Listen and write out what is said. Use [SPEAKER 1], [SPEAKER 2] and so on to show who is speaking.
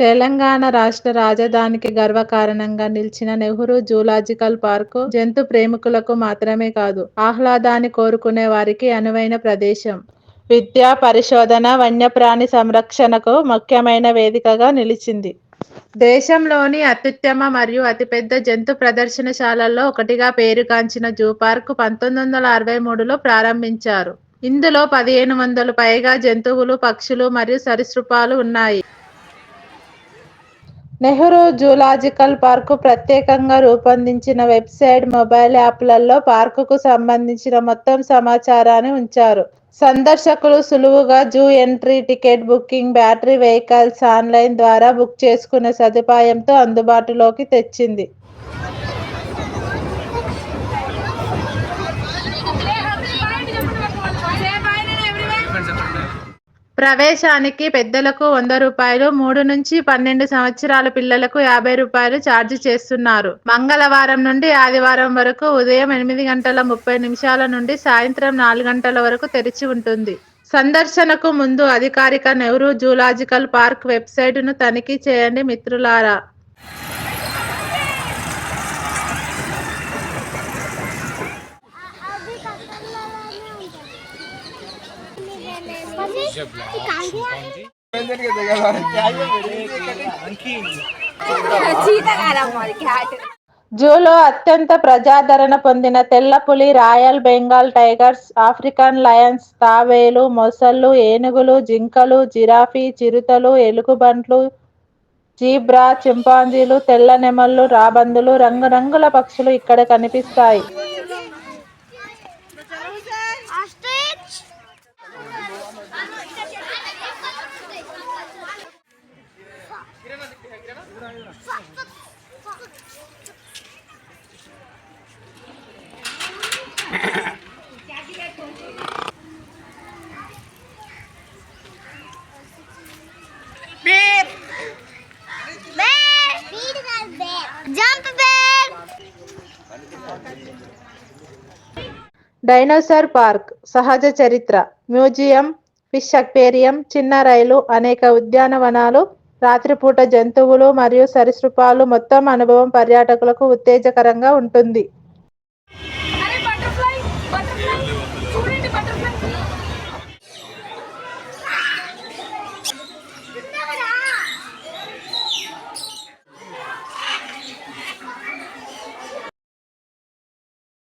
[SPEAKER 1] తెలంగాణ రాష్ట్ర రాజధానికి గర్వకారణంగా నిలిచిన నెహ్రూ జూలాజికల్ పార్కు జంతు ప్రేమికులకు మాత్రమే కాదు ఆహ్లాదాన్ని కోరుకునే వారికి అనువైన ప్రదేశం. విద్య, పరిశోధన, వన్యప్రాణి సంరక్షణకు ముఖ్యమైన వేదికగా నిలిచింది. దేశంలోని అత్యుత్తమ మరియు అతిపెద్ద జంతు ప్రదర్శనశాలల్లో ఒకటిగా పేరుగాంచిన జూ పార్క్ పంతొమ్మిది వందల అరవై మూడులో ప్రారంభించారు. ఇందులో పదిహేను వందలు పైగా జంతువులు, పక్షులు మరియు సరీసృపాలు ఉన్నాయి. నెహ్రూ జూలాజికల్ పార్కు ప్రత్యేకంగా రూపొందించిన వెబ్సైట్, మొబైల్ యాప్లలో పార్కుకు సంబంధించిన మొత్తం సమాచారాన్ని ఉంచారు. సందర్శకులు సులువుగా zoo entry, ticket booking, battery vehicles online ద్వారా బుక్ చేసుకునే సదుపాయంతో అందుబాటులోకి తెచ్చింది. ప్రవేశానికి పెద్దలకు వంద రూపాయలు, మూడు నుంచి పన్నెండు సంవత్సరాల పిల్లలకు యాభై రూపాయలు ఛార్జ్ చేస్తున్నారు. మంగళవారం నుండి ఆదివారం వరకు ఉదయం ఎనిమిది గంటల ముప్పై నిమిషాల నుండి సాయంత్రం నాలుగు గంటల వరకు తెరిచి ఉంటుంది. సందర్శనకు ముందు అధికారిక నెహ్రూ జూలాజికల్ పార్క్ వెబ్సైటును తనిఖీ చేయండి మిత్రులారా. జూలో అత్యంత ప్రజాదరణ పొందిన తెల్లపులి royal Bengal tigers, African lions, తాబేలు, మొసళ్ళు, ఏనుగులు, జింకలు, జిరాఫీ, చిరుతలు, ఎలుగుబంట్లు, జీబ్రా, చింపాంజీలు, తెల్ల నెమళ్ళు, రాబందులు, రంగురంగుల పక్షులు ఇక్కడ కనిపిస్తాయి. డైనోసార్ పార్క్, సహజ చరిత్ర మ్యూజియం, ఫిష్ అక్వేరియం, చిన్న రైలు, అనేక ఉద్యానవనాలు, రాత్రిపూట జంతువులు మరియు సరీసృపాలు మొత్తం అనుభవం పర్యాటకులకు ఉత్తేజకరంగా ఉంటుంది.